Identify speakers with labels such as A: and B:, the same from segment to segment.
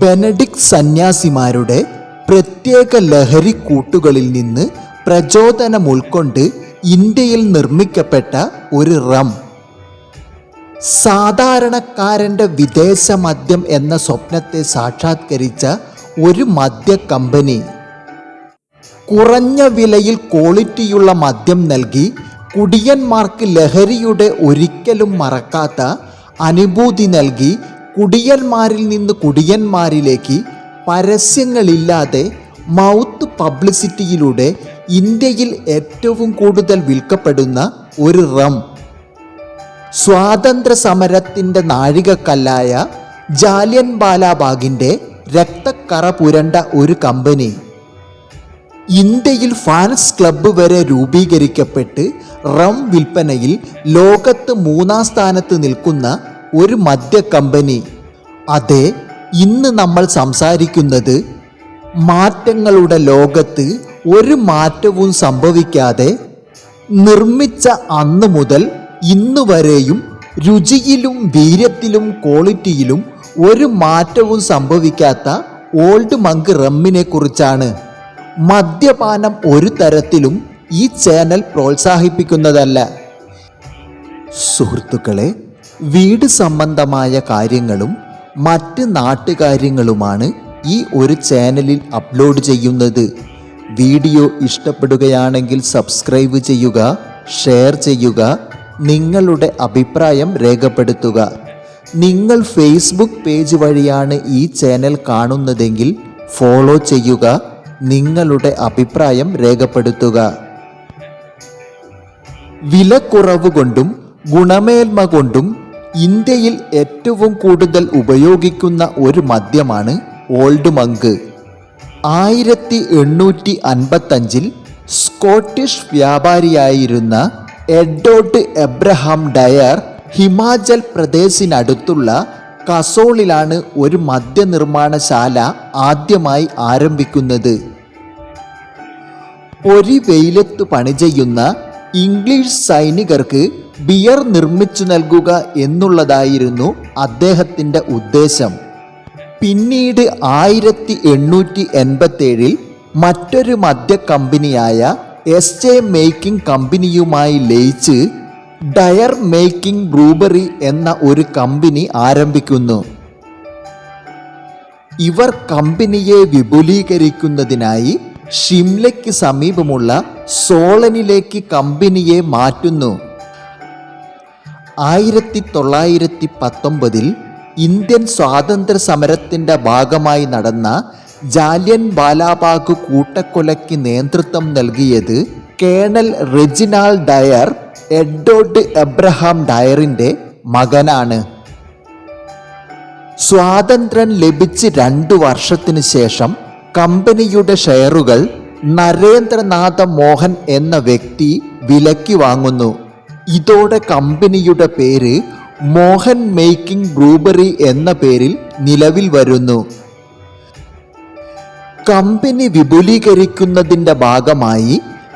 A: Benedict സന്യാസിമാരുടെ പ്രത്യേക ലഹരി കൂട്ടുകളിൽ നിന്ന് പ്രചോദനം ഉൾക്കൊണ്ട് ഇന്ത്യയിൽ നിർമ്മിക്കപ്പെട്ട ഒരു റം. സാധാരണക്കാരന്റെ വിദേശ മദ്യം എന്ന സ്വപ്നത്തെ സാക്ഷാത്കരിച്ച ഒരു മദ്യ കമ്പനി. കുറഞ്ഞ വിലയിൽ ക്വാളിറ്റിയുള്ള മദ്യം നൽകി കുടിയന്മാർക്ക് ലഹരിയുടെ ഒരിക്കലും മറക്കാത്ത അനുഭൂതി നൽകി കുടിയന്മാരിൽ നിന്ന് കുടിയന്മാരിലേക്ക് പരസ്യങ്ങളില്ലാതെ മൗത്ത് പബ്ലിസിറ്റിയിലൂടെ ഇന്ത്യയിൽ ഏറ്റവും കൂടുതൽ വിൽക്കപ്പെടുന്ന ഒരു റം. സ്വാതന്ത്ര്യ സമരത്തിന്റെ നാഴികക്കല്ലായ ജാലിയൻ ബാലാബാഗിന്റെ രക്തക്കറ പുരണ്ട ഒരു കമ്പനി. ഇന്ത്യയിൽ ഫാൻസ് ക്ലബ്ബ് വരെ രൂപീകരിക്കപ്പെട്ട് റം വിൽപ്പനയിൽ ലോകത്ത് മൂന്നാം സ്ഥാനത്ത് നിൽക്കുന്ന ഒരു മദ്യ കമ്പനി അതെ ഇന്ന് നമ്മൾ സംസാരിക്കുന്നത് മാറ്റങ്ങളുടെ ലോകത്ത് ഒരു മാറ്റവും സംഭവിക്കാതെ നിർമ്മിച്ച അന്ന് മുതൽ ഇന്ന് വരെയും രുചിയിലും വീര്യത്തിലും ക്വാളിറ്റിയിലും ഒരു മാറ്റവും സംഭവിക്കാത്ത ഓൾഡ് മങ്ക് റമ്മിനെ കുറിച്ചാണ്. മദ്യപാനം ഒരു തരത്തിലും ഈ ചാനൽ പ്രോത്സാഹിപ്പിക്കുന്നതല്ല. സുഹൃത്തുക്കളെ വീട് സംബന്ധമായ കാര്യങ്ങളും മറ്റ് നാട്ടുകാര്യങ്ങളുമാണ് ഈ ഒരു ചാനലിൽ അപ്ലോഡ് ചെയ്യുന്നത്. വീഡിയോ ഇഷ്ടപ്പെടുകയാണെങ്കിൽ സബ്സ്ക്രൈബ് ചെയ്യുക ഷെയർ ചെയ്യുക നിങ്ങളുടെ അഭിപ്രായം രേഖപ്പെടുത്തുക. നിങ്ങൾ ഫേസ്ബുക്ക് പേജ് വഴിയാണ് ഈ ചാനൽ കാണുന്നതെങ്കിൽ ഫോളോ ചെയ്യുക നിങ്ങളുടെ അഭിപ്രായം രേഖപ്പെടുത്തുക. വിലക്കുറവ് കൊണ്ടും ഗുണമേന്മ കൊണ്ടും ഇന്ത്യയിൽ ഏറ്റവും കൂടുതൽ ഉപയോഗിക്കുന്ന ഒരു മദ്യമാണ് ഓൾഡ് മങ്ക്. ആയിരത്തി എണ്ണൂറ്റി അൻപത്തഞ്ചിൽ സ്കോട്ടിഷ് വ്യാപാരിയായിരുന്ന എഡോട്ട് എബ്രഹാം ഡയർ ഹിമാചൽ പ്രദേശിനടുത്തുള്ള കസോളിലാണ് ഒരു മദ്യനിർമ്മാണശാല ആദ്യമായി ആരംഭിക്കുന്നത്. ഒരു വെയിലത്ത് പണി ചെയ്യുന്ന ഇംഗ്ലീഷ് സൈനികർക്ക് ബിയർ നിർമ്മിച്ചു നൽകുക എന്നുള്ളതായിരുന്നു അദ്ദേഹത്തിന്റെ ഉദ്ദേശം. പിന്നീട് ആയിരത്തി എണ്ണൂറ്റി എൺപത്തേഴിൽ മറ്റൊരു മദ്യ കമ്പനിയായ എസ് ജെ മേക്കിംഗ് കമ്പനിയുമായി ലയിച്ച് ഡയർ മേക്കിംഗ് ബ്രൂബറി എന്ന ഒരു കമ്പനി ആരംഭിക്കുന്നു. ഇവർ കമ്പനിയെ വിപുലീകരിക്കുന്നതിനായി ഷിംലയ്ക്ക് സമീപമുള്ള സോളനിലേക്ക് കമ്പനിയെ മാറ്റുന്നു. ആയിരത്തി തൊള്ളായിരത്തി പത്തൊമ്പതിൽ ഇന്ത്യൻ സ്വാതന്ത്ര്യ സമരത്തിന്റെ ഭാഗമായി നടന്ന ജാലിയൻ ബാലാബാഗ് കൂട്ടക്കൊലയ്ക്ക് നേതൃത്വം നൽകിയത് colonel Reginald Dyer Edward Abraham ഡയറിന്റെ മകനാണ്. സ്വാതന്ത്ര്യം ലഭിച്ച് രണ്ടു വർഷത്തിന് ശേഷം കമ്പനിയുടെ ഷെയറുകൾ നരേന്ദ്രനാഥ മോഹൻ എന്ന വ്യക്തി വിലക്കി വാങ്ങുന്നു. ഇതോടെ കമ്പനിയുടെ പേര് മോഹൻ മേക്കിംഗ് ബ്രൂബറി എന്ന പേരിൽ നിലവിൽ വരുന്നു. കമ്പനി വിപുലീകരിക്കുന്നതിന്റെ ഭാഗമായി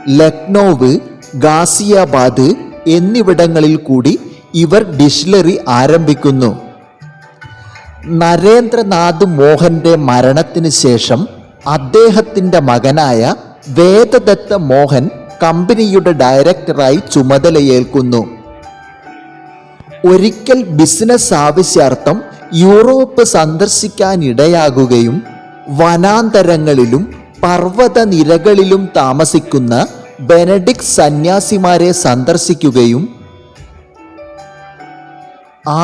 A: ലക്നോവ് ഗാസിയാബാദ് എന്നിവിടങ്ങളിൽ കൂടി ഇവർ ഡിസ്റ്റിലറി ആരംഭിക്കുന്നു. നരേന്ദ്രനാഥ് മോഹന്റെ മരണത്തിന് ശേഷം അദ്ദേഹത്തിന്റെ മകനായ വേദദത്ത മോഹൻ കമ്പനിയുടെ ഡയറക്ടറായി ചുമതലയേൽക്കുന്നു. ഒരിക്കൽ ബിസിനസ് ആവശ്യാർത്ഥം യൂറോപ്പ് സന്ദർശിക്കാനിടയാകുകയും വനാന്തരങ്ങളിലും പർവത നിരകളിലും താമസിക്കുന്ന ബെനഡിക് സന്യാസിമാരെ സന്ദർശിക്കുകയും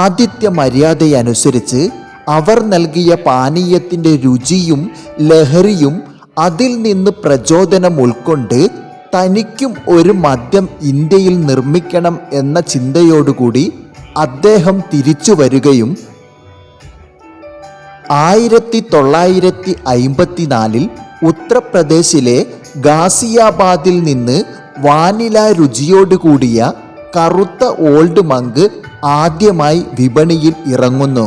A: ആദിത്യ മര്യാദയനുസരിച്ച് അവർ നൽകിയ പാനീയത്തിന്റെ രുചിയും ലഹരിയും അതിൽ നിന്ന് പ്രചോദനം ഉൾക്കൊണ്ട് തനിക്കും ഒരു മദ്യം ഇന്ത്യയിൽ നിർമ്മിക്കണം എന്ന ചിന്തയോടുകൂടി അദ്ദേഹം തിരിച്ചു വരികയും ആയിരത്തി തൊള്ളായിരത്തി അയിമ്പത്തിനാലിൽ ഉത്തർപ്രദേശിലെ ഗാസിയാബാദിൽ നിന്ന് വാനില രുചിയോടുകൂടിയ കറുത്ത ഓൾഡ് മങ്ക് ആദ്യമായി വിപണിയിൽ ഇറങ്ങുന്നു.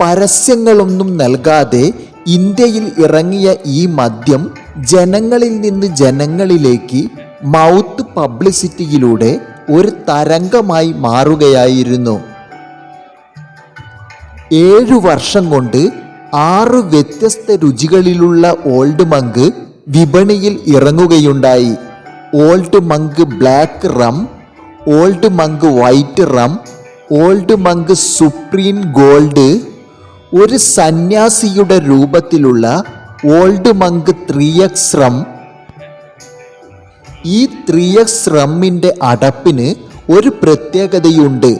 A: പരസ്യങ്ങളൊന്നും നൽകാതെ ഇന്ത്യയിൽ ഇറങ്ങിയ ഈ മദ്യം ജനങ്ങളിൽ നിന്ന് ജനങ്ങളിലേക്ക് മൗത്ത് പബ്ലിസിറ്റിയിലൂടെ ഒരു തരംഗമായി മാറുകയായിരുന്നു. ഏഴു വർഷം കൊണ്ട് ആറ് വ്യത്യസ്ത രുചികളിലുള്ള ഓൾഡ് മങ്ക് വിപണിയിൽ ഇറങ്ങുകയുണ്ടായി. Old Monk black rum Old Monk white rum Old Monk supreme gold ഒരു സന്യാസിയുടെ രൂപത്തിലുള്ള Old Monk three X rum. ഈ ത്രീ എക്സ് റമ്മിന്റെ അടപ്പിന് ഒരു പ്രത്യേകതയുണ്ട്.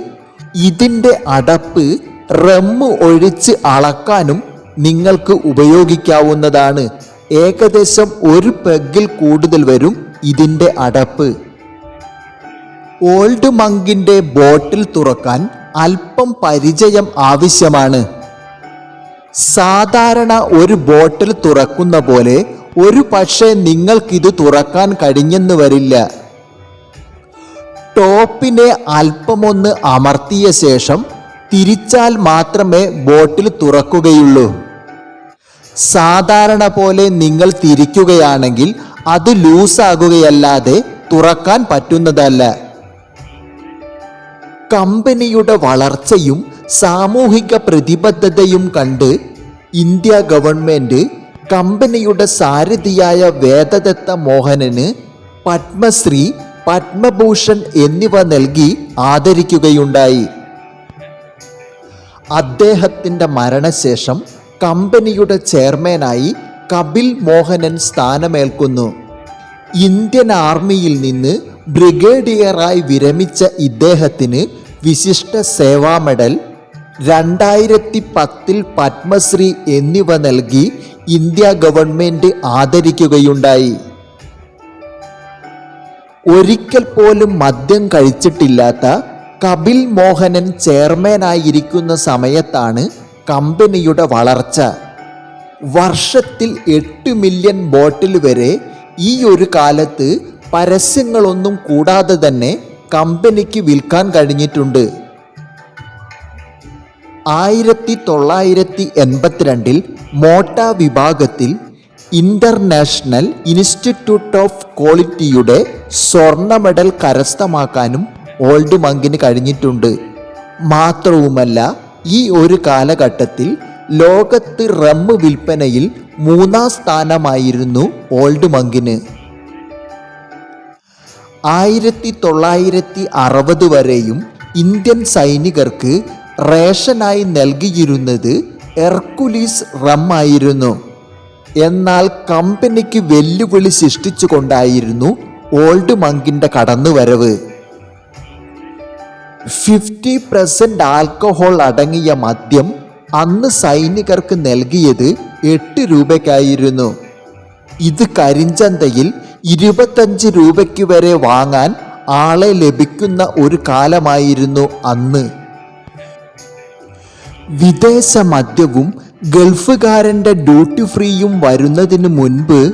A: ഇതിന്റെ അടപ്പ് റമ്മ് ഒഴിച്ച് അളക്കാനും നിങ്ങൾക്ക് ഉപയോഗിക്കാവുന്നതാണ്. ഏകദേശം ഒരു പെഗിൽ കൂടുതൽ വരും ഇതിന്റെ അടപ്പ്. ഓൾഡ് മങ്കിന്റെ ബോട്ടിൽ തുറക്കാൻ അല്പം പരിചയം ആവശ്യമാണ്. സാധാരണ ഒരു ബോട്ടിൽ തുറക്കുന്ന പോലെ ഒരു പക്ഷേ നിങ്ങൾക്കിത് തുറക്കാൻ കഴിഞ്ഞെന്ന് വരില്ല. ടോപ്പിനെ അല്പമൊന്ന് അമർത്തിയ ശേഷം തിരിച്ചാൽ മാത്രമേ ബോട്ടിൽ തുറക്കുകയുള്ളൂ. സാധാരണ പോലെ നിങ്ങൾ തിരിക്കുകയാണെങ്കിൽ അത് ലൂസാകുകയല്ലാതെ തുറക്കാൻ പറ്റുന്നതല്ല. കമ്പനിയുടെ വളർച്ചയും സാമൂഹിക പ്രതിബദ്ധതയും കണ്ട് ഇന്ത്യ ഗവൺമെന്റ് കമ്പനിയുടെ സാരഥിയായ വേദദത്ത മോഹനന് പത്മശ്രീ പത്മഭൂഷൺ എന്നിവ നൽകി ആദരിക്കുകയുണ്ടായി. അദ്ദേഹത്തിന്റെ മരണശേഷം കമ്പനിയുടെ ചെയർമാനായി കപിൽ മോഹനൻ സ്ഥാനമേൽക്കുന്നു. ഇന്ത്യൻ ആർമിയിൽ നിന്ന് ബ്രിഗേഡിയറായി വിരമിച്ച ഇദ്ദേഹത്തിന് വിശിഷ്ട സേവാ മെഡൽ രണ്ടായിരത്തി പത്തിൽ പത്മശ്രീ എന്നിവ നൽകി ഇന്ത്യ ഗവൺമെന്റ് ആദരിക്കുകയുണ്ടായി. ഒരിക്കൽ പോലും മദ്യം കഴിച്ചിട്ടില്ലാത്ത കപിൽ മോഹനൻ ചെയർമാനായിരിക്കുന്ന സമയത്താണ് കമ്പനിയുടെ വളർച്ച. വർഷത്തിൽ എട്ട് മില്യൺ ബോട്ടിൽ വരെ ഈ ഒരു കാലത്ത് പരസ്യങ്ങളൊന്നും കൂടാതെ തന്നെ കമ്പനിക്ക് വിൽക്കാൻ കഴിഞ്ഞിട്ടുണ്ട്. ആയിരത്തി തൊള്ളായിരത്തി എൺപത്തിരണ്ടിൽ മോട്ട വിഭാഗത്തിൽ ഇന്റർനാഷണൽ ഇൻസ്റ്റിറ്റ്യൂട്ട് ഓഫ് ക്വാളിറ്റിയുടെ സ്വർണ മെഡൽ കരസ്ഥമാക്കാനും ഓൾഡ് മങ്കിന് കഴിഞ്ഞിട്ടുണ്ട്. മാത്രവുമല്ല ഈ ഒരു കാലഘട്ടത്തിൽ ലോകത്ത് റമ്മ് വിൽപ്പനയിൽ മൂന്നാം സ്ഥാനമായിരുന്നു ഓൾഡ് മങ്കിന് ആയിരത്തി തൊള്ളായിരത്തി അറുപത് വരെയും ഇന്ത്യൻ സൈനികർക്ക് റേഷനായി നൽകിയിരുന്നത് എർക്കുലീസ് റം ആയിരുന്നു. എന്നാൽ കമ്പനിക്ക് വെല്ലുവിളി സൃഷ്ടിച്ചുകൊണ്ടായിരുന്നു ഓൾഡ് മങ്കിന്റെ കടന്നുവരവ്. ഫിഫ്റ്റി പെർസെന്റ് ആൽക്കഹോൾ അടങ്ങിയ മദ്യം അന്ന് സൈനികർക്ക് നൽകിയത് എട്ട് രൂപയ്ക്കായിരുന്നു. ഇത് കരിഞ്ചന്തയിൽ ഇരുപത്തഞ്ച് രൂപയ്ക്ക് വരെ വാങ്ങാൻ ആളെ ലഭിക്കുന്ന ഒരു കാലമായിരുന്നു അന്ന്. വിദേശ മദ്യവും ഗൾഫുകാരന്റെ ഡ്യൂട്ടി ഫ്രീയും വരുന്നതിന് മുൻപ്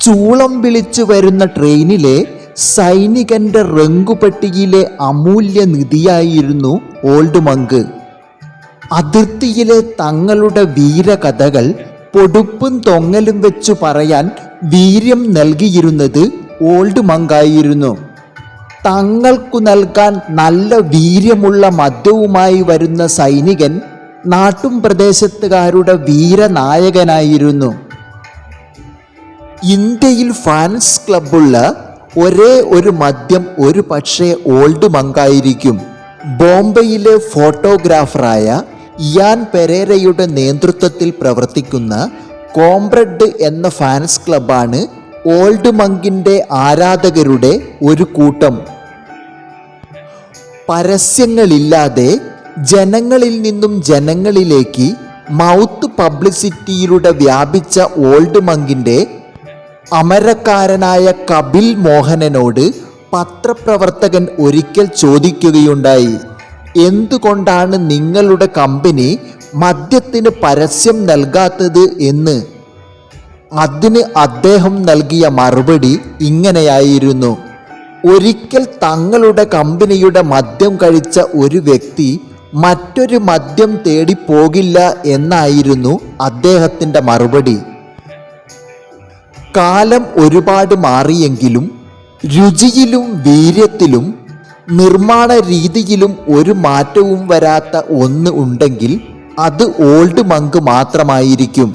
A: ചൂളം വിളിച്ചു വരുന്ന ട്രെയിനിലെ സൈനികന്റെ റങ്കുപട്ടിയിലെ അമൂല്യ നിധിയായിരുന്നു ഓൾഡ് മങ്ക്. അതിർത്തിയിലെ തങ്ങളുടെ വീരകഥകൾ പൊടുപ്പും തൊങ്ങലും വെച്ചു പറയാൻ വീര്യം നൽകിയിരുന്നത് ഓൾഡ് മങ്കായിരുന്നു. തങ്ങൾക്കു നൽകാൻ നല്ല വീര്യമുള്ള മദ്യവുമായി വരുന്ന സൈനികൻ നാട്ടും പ്രദേശത്തുകാരുടെ വീരനായകനായിരുന്നു. ഇന്ത്യയിൽ ഫാൻസ് ക്ലബുള്ള ഒരേ ഒരു മദ്യം ഒരു പക്ഷേ ഓൾഡ് മങ്കായിരിക്കും. ബോംബെയിലെ ഫോട്ടോഗ്രാഫറായ ഇയാൻ പെരേരയുടെ നേതൃത്വത്തിൽ പ്രവർത്തിക്കുന്ന കോംബ്രഡ് എന്ന ഫാൻസ് ക്ലബാണ് ഓൾഡ് മങ്കിന്റെ ആരാധകരുടെ ഒരു കൂട്ടം. പരസ്യങ്ങളില്ലാതെ ജനങ്ങളിൽ നിന്നും ജനങ്ങളിലേക്ക് മൗത്ത് പബ്ലിസിറ്റിയിലൂടെ വ്യാപിച്ച ഓൾഡ് മങ്കിന്റെ അമരക്കാരനായ കപിൽ മോഹനനോട് പത്രപ്രവർത്തകൻ ഒരിക്കൽ ചോദിക്കുകയുണ്ടായി എന്തുകൊണ്ടാണ് നിങ്ങളുടെ കമ്പനി മദ്യത്തിന് പരസ്യം നൽകാത്തത് എന്ന്? അതിന് അദ്ദേഹം നൽകിയ മറുപടി ഇങ്ങനെയായിരുന്നു. ഒരിക്കൽ തങ്ങളുടെ കമ്പനിയുടെ മദ്യം കഴിച്ച ഒരു വ്യക്തി മറ്റൊരു മദ്യം തേടി പോകില്ല എന്നായിരുന്നു അദ്ദേഹത്തിന്റെ മറുപടി. കാലം ഒരുപാട് മാറിയെങ്കിലും രുചിയിലും വീര്യത്തിലും നിർമ്മാണ രീതിയിലും ഒരു മാറ്റവും വരാത്ത ഒന്ന് ഉണ്ടെങ്കിൽ അത് ഓൾഡ് മങ്ക് മാത്രമായിരിക്കും.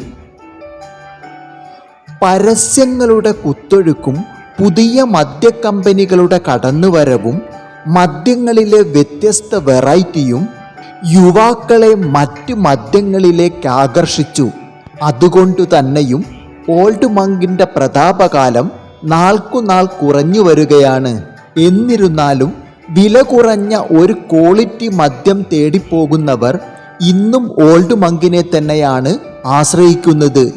A: പരസ്യങ്ങളുടെ കുത്തൊഴുക്കും പുതിയ മദ്യക്കമ്പനികളുടെ കടന്നുവരവും മദ്യങ്ങളിലെ വ്യത്യസ്ത വെറൈറ്റിയും യുവാക്കളെ മറ്റ് മദ്യങ്ങളിലേക്ക് ആകർഷിച്ചു. അതുകൊണ്ടു തന്നെയും ഓൾഡ് മങ്കിന്റെ പ്രതാപകാലം നാൾക്കുനാൾ കുറഞ്ഞു വരികയാണ്. എന്നിരുന്നാലും വില കുറഞ്ഞ ഒരു ക്വാളിറ്റി മദ്യം തേടിപ്പോകുന്നവർ ഇന്നും ഓൾഡ് മങ്കിനെ തന്നെയാണ് ആശ്രയിക്കുന്നത്.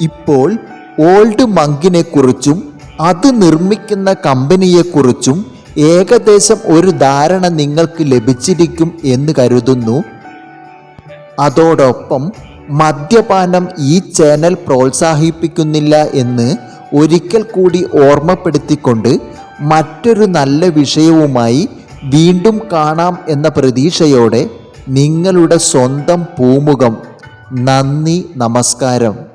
A: ഇപ്പോൾ ഓൾഡ് മങ്കിനെക്കുറിച്ചും അത് നിർമ്മിക്കുന്ന കമ്പനിയെക്കുറിച്ചും ഏകദേശം ഒരു ധാരണ നിങ്ങൾക്ക് ലഭിച്ചിരിക്കും എന്ന് കരുതുന്നു. അതോടൊപ്പം മദ്യപാനം ഈ ചാനൽ പ്രോത്സാഹിപ്പിക്കുന്നില്ല എന്ന് ഒരിക്കൽ കൂടി ഓർമ്മപ്പെടുത്തിക്കൊണ്ട് മറ്റൊരു നല്ല വിഷയവുമായി വീണ്ടും കാണാം എന്ന പ്രതീക്ഷയോടെ നിങ്ങളുടെ സ്വന്തം പൂമുഖം. നന്ദി നമസ്കാരം.